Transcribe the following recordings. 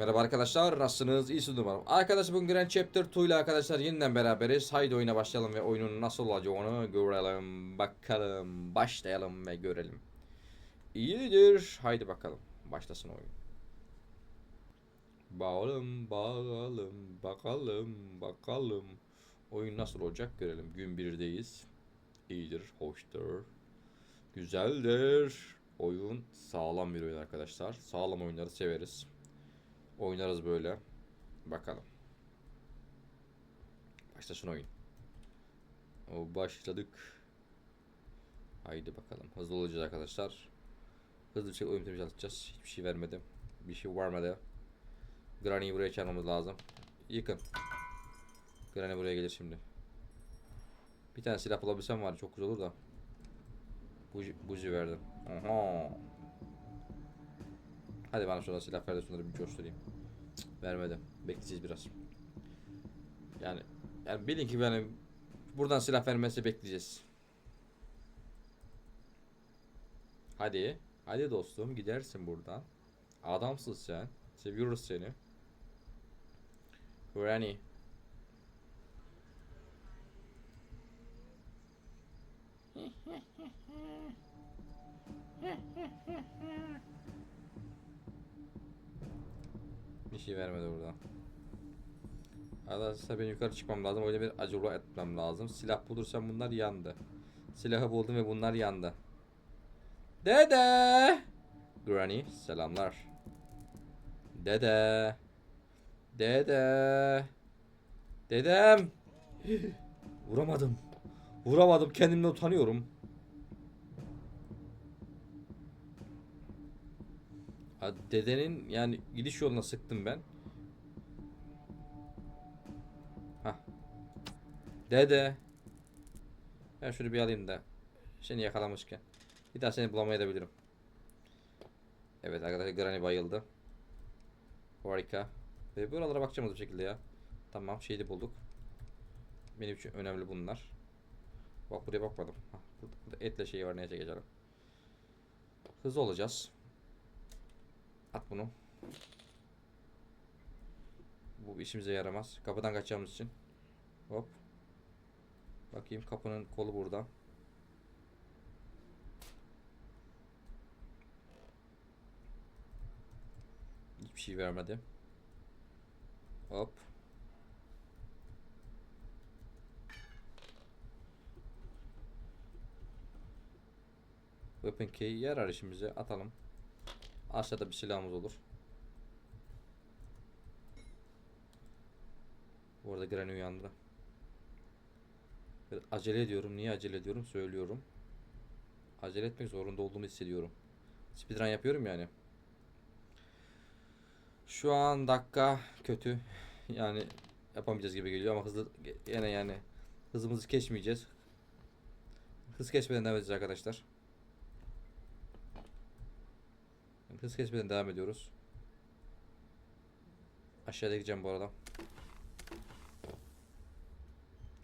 Merhaba arkadaşlar, nasılsınız? İyisiniz umarım. Arkadaşlar bugün Grand Chapter 2 ile arkadaşlar yeniden beraberiz. Haydi oyuna başlayalım ve oyunun nasıl olacağını görelim, bakalım, başlayalım ve görelim. İyidir. Haydi bakalım. Başlasın oyun. Bakalım, bakalım, bakalım, bakalım. Oyun nasıl olacak görelim. Gün 1'deyiz. İyidir, hoştur. Güzeldir. Oyun sağlam bir oyun arkadaşlar. Sağlam oyunları severiz. Oynarız böyle. Bakalım. Başlasın oyun. O başladık. Haydi bakalım. Hızlı olacağız arkadaşlar. Hızlı bir şekilde oyun bitirmeye çalışacağız. Hiçbir şey vermedi. Bir şey vermedi. Granny'yi buraya çağırmamız lazım. Yıkın. Granny buraya gelir şimdi. Bir tane silah bulabilsem var. Çok güzel olur da. Buji, buji verdim. Aha. Hadi bana şurada silah ver de şunları bir coşturayım. Vermedi. Bekleyeceğiz biraz. Yani yani bilin ki benim buradan silah vermesi bekleyeceğiz. Hadi. Hadi dostum gidersin buradan. Adamsın sen. Seviyoruz seni. Granny. Bir şey vermedi burada. Arkadaşlar benim yukarı çıkmam lazım. Öyle bir acele etmem lazım. Silah bulursam bunlar yandı. Silahı buldum ve bunlar yandı. Dede! Granny selamlar. Dede. Dede. Dedem. Vuramadım. Vuramadım. Kendimden utanıyorum. Dedenin yani gidiş yoluna sıktım ben. Hah. Dede. Ben şunu bir alayım da. Seni yakalamışken. Bir daha seni bulamayabilirim. Evet arkadaşlar Granny bayıldı. Harika. Ve buralara bakacağım bu şekilde ya. Tamam şeyi de bulduk. Benim için önemli bunlar. Bak buraya bakmadım. Hah, burada, etle şeyi var neyse geçelim. Hızlı olacağız. At bunu. Bu işimize yaramaz. Kapıdan kaçacağımız için. Hop. Bakayım kapının kolu burada. Hiçbir şey vermedi. Hop. Weapon key yarar işimize atalım. Aşağıda bir silahımız olur. Bu arada Granny uyandı. Acele ediyorum. Niye acele ediyorum? Söylüyorum. Acele etmek zorunda olduğumu hissediyorum. Speedrun yapıyorum yani. Şu an dakika kötü. Yani yapamayacağız gibi geliyor ama hızlı yine yani hızımızı geçmeyeceğiz. Hız geçmeden devam edeceğiz arkadaşlar. Hız kesmeden devam ediyoruz. Aşağıda gideceğim bu arada.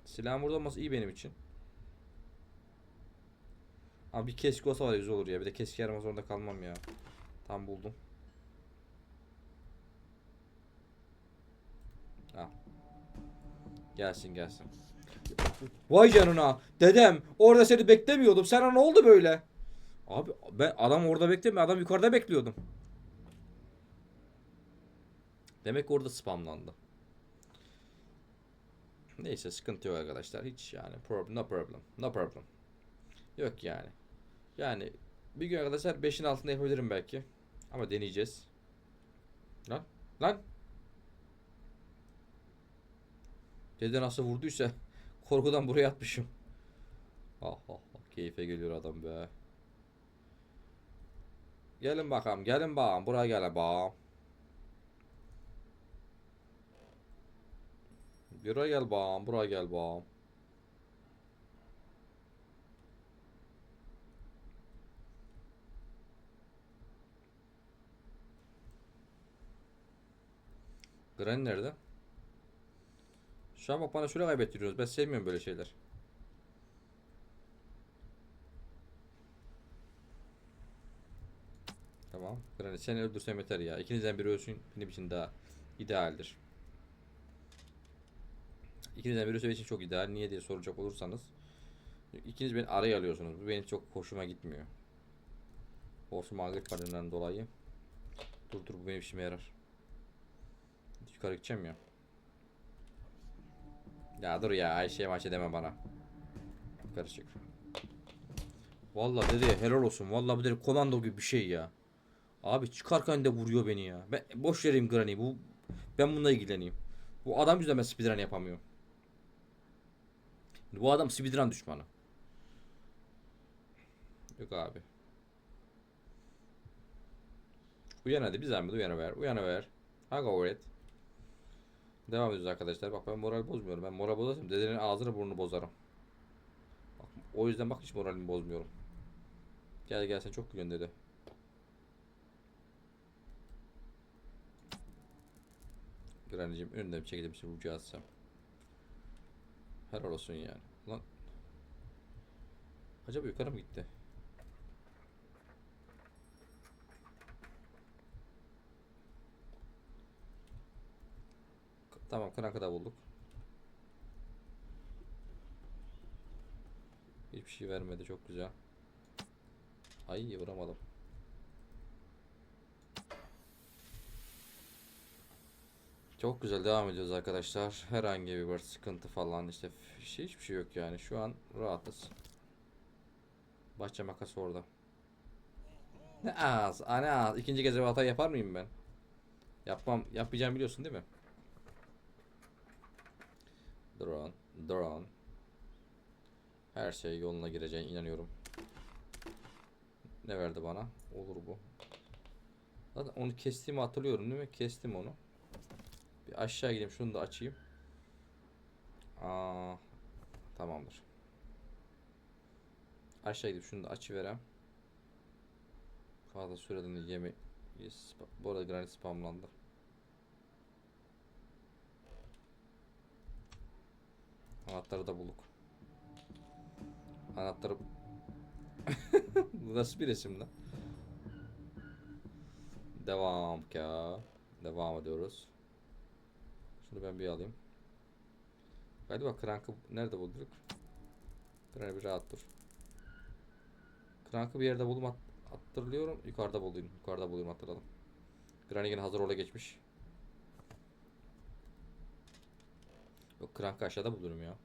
Silahım burada olması iyi benim için. Ama bir keski olsa var ya güzel olur ya. Bir de keski arama zorunda kalmam ya. Tam buldum. Al. Gelsin gelsin. Vay canına. Dedem orada seni beklemiyordum. Sana ne oldu böyle? Abi ben adam orada beklemiyor. Adam yukarıda bekliyordum. Demek orada spamlandı. Neyse sıkıntı yok arkadaşlar. Hiç yani problem, no problem. No problem. Yok yani. Yani bir gün arkadaşlar 5'in altında yapabilirim belki. Ama deneyeceğiz. Lan lan. Dede nasıl vurduysa korkudan buraya atmışım. Ah ah ah keyfe geliyor adam be. Gelin bakalım, gelin bakalım. Buraya gelin bakalım. Buraya gel bakalım, buraya gel bakalım. Granny nerede? Şu an bak bana şöyle kaybettiriyoruz. Ben sevmiyorum böyle şeyler. Granny seni öldürsem yeter ya. İkinizden biri ölsün benim için daha idealdir. İkinizden biri ölse için çok ideal. Niye diye soracak olursanız. İkiniz beni araya alıyorsunuz. Bu benim çok hoşuma gitmiyor. Olsun mağlup kadından dolayı. Dur dur bu benim işime yarar. Yukarı gideceğim ya. Ya dur ya Ayşe'ye maçı deme bana. Yukarı çık. Vallahi dedi helal olsun. Vallahi bu dedi komando gibi bir şey ya. Abi çıkarken de vuruyor beni ya. Ben boş vereyim Granny. Bu ben bununla ilgileneyim. Bu adam yüzünden ben speedrun yapamıyorum. Bu adam speedrun düşmanı. Yok abi. Uyan hadi bir zahmet uyanıver. Uyanıver. Ha go it. Devam ediyoruz arkadaşlar. Bak ben moral bozmuyorum. Ben moral bozarsam dedenin ağzını burnunu bozarım. Bak, o yüzden bak hiç moralimi bozmuyorum. Gel gel sen çok gülüyorsun dede. Granny'cim önünden bir çekilip bir ucu atsam. Helal olsun yani. Lan. Acaba yukarı mı gitti? Tamam krankı da bulduk. Hiçbir şey vermedi çok güzel. Ay vuramadım. Çok güzel devam ediyoruz arkadaşlar. Herhangi bir sıkıntı falan işte şey, hiçbir şey yok yani. Şu an rahatız. Bahçe makası orada. Ne az, a, ne az. İkinci kez bir hata yapar mıyım ben? Yapmam, yapmayacağım biliyorsun değil mi? Drone, drone. Her şey yoluna gireceğine inanıyorum. Ne verdi bana? Olur bu. Zaten onu kestiğimi hatırlıyorum değil mi? Kestim onu. Bir aşağı gideyim şunu da açayım. Aa, tamamdır. Aşağı gidip şunu da açıverem. Fazla süreden de yeme Bu arada granit spamlandı. Anahtarı da bulduk. Anahtarı Bu nasıl bir resim lan? Devam ya. Devam ediyoruz. Şunu ben bir alayım. Galiba krankı nerede bulduk? Krank bir rahat dur. Krankı bir yerde buldum hat hatırlıyorum. Yukarıda buldum. Yukarıda buldum hatırladım. Granny yine hazır ola geçmiş. Yok krankı aşağıda bulurum ya.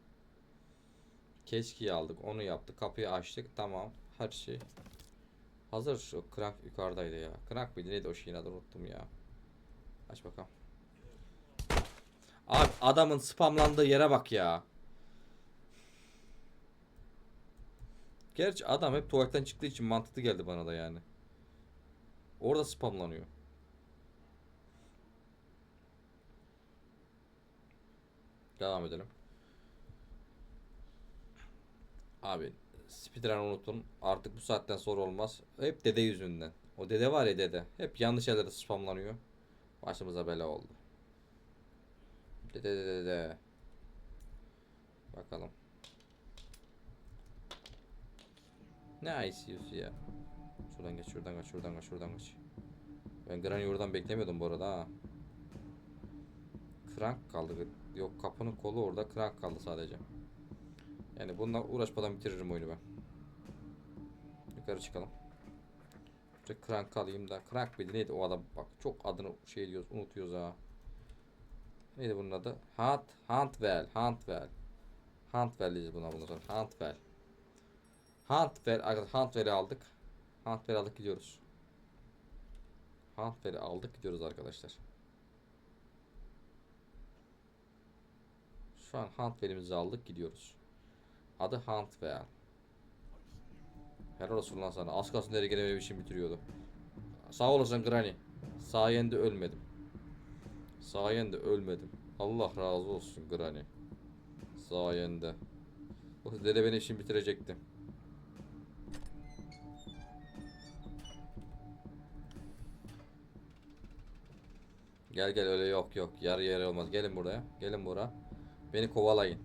Keşkeyi aldık. Onu yaptık. Kapıyı açtık. Tamam. Her şey. Hazır. Krank yukarıdaydı ya. Krank mıydı? Neydi o şeyin adını unuttum ya. Aç bakalım. Abi adamın spamlandığı yere bak ya. Gerçi adam hep tuvaletten çıktığı için mantıklı geldi bana da yani. Orada spamlanıyor. Devam edelim. Abi speedrun unutun. Artık bu saatten sonra olmaz. Hep dede yüzünden. O dede var ya dede. Hep yanlış yerlere spamlanıyor. Başımıza bela oldu. Dede dede dede. Bakalım. Ne ICU'su ya? Şuradan geç, şuradan geç, şuradan geç, şuradan geç. Ben Granny oradan beklemiyordum bu arada ha. Krank kaldı. Yok kapının kolu orada. Krank kaldı sadece. Yani bununla uğraşmadan bitiririm oyunu ben. Yukarı çıkalım. Şurada Krank alayım da. Krank mıydı neydi o adam? Bak çok adını şey diyoruz unutuyoruz ha. Neydi bunun adı? Hunt, Huntwell, Huntwell. Huntwell diyeceğiz buna bundan sonra. Huntwell. Huntwell, arkadaşlar Huntwell'i aldık. Huntwell aldık gidiyoruz. Huntwell'i aldık gidiyoruz arkadaşlar. Şu an Huntwell'imizi aldık gidiyoruz. Adı Huntwell. Helal olsun lan sana. Az kalsın nereye gelemediğim işimi bitiriyordu. Sağ olasın Granny. Sayende ölmedim. Sayende ölmedim. Allah razı olsun Granny. Sayende. Bu dede beni işimi bitirecekti. Gel gel öyle yok yok. Yarı yarı olmaz. Gelin buraya. Gelin buraya. Beni kovalayın.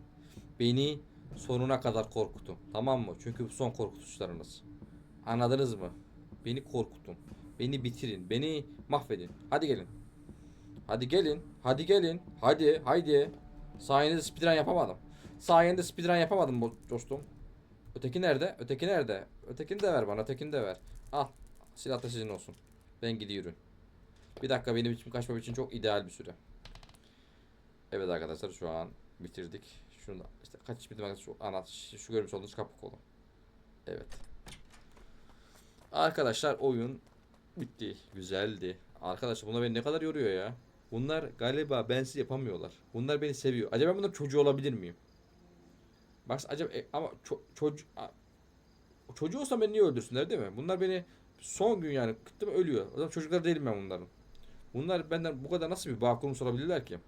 Beni sonuna kadar korkutun. Tamam mı? Çünkü bu son korkutuçlarınız. Anladınız mı? Beni korkutun. Beni bitirin. Beni mahvedin. Hadi gelin. Hadi gelin. Hadi gelin. Hadi. Haydi. Sayende speedrun yapamadım. Sayende speedrun yapamadım bu dostum. Öteki nerede? Öteki nerede? Ötekini de ver bana. Ötekini de ver. Al. Silah da sizin olsun. Ben gidiyorum. Bir dakika benim için kaçmam için çok ideal bir süre. Evet arkadaşlar şu an bitirdik. Şunu da işte kaç bitirmek şu anahtar şu, görmüş olduğunuz kapı kolu. Evet. Arkadaşlar oyun bitti. Güzeldi. Arkadaşlar bunlar beni ne kadar yoruyor ya. Bunlar galiba bensiz yapamıyorlar. Bunlar beni seviyor. Acaba ben bunların çocuğu olabilir miyim? Bak acaba e, ama ço- çocuk çocuğu olsam beni niye öldürsünler değil mi? Bunlar beni son gün yani kıttım ölüyor. O zaman çocuklar değilim ben bunların. Bunlar benden bu kadar nasıl bir bağ kurmuş olabilirler ki?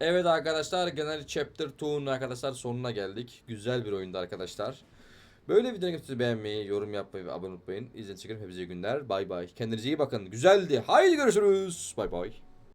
Evet arkadaşlar genel chapter 2'nun arkadaşlar sonuna geldik. Güzel bir oyundu arkadaşlar. Böyle videoları beğenmeyi, yorum yapmayı ve abone olmayı unutmayın. İzlediğiniz için hepinize iyi günler. Bay bay. Kendinize iyi bakın. Güzeldi. Haydi görüşürüz. Bay bay.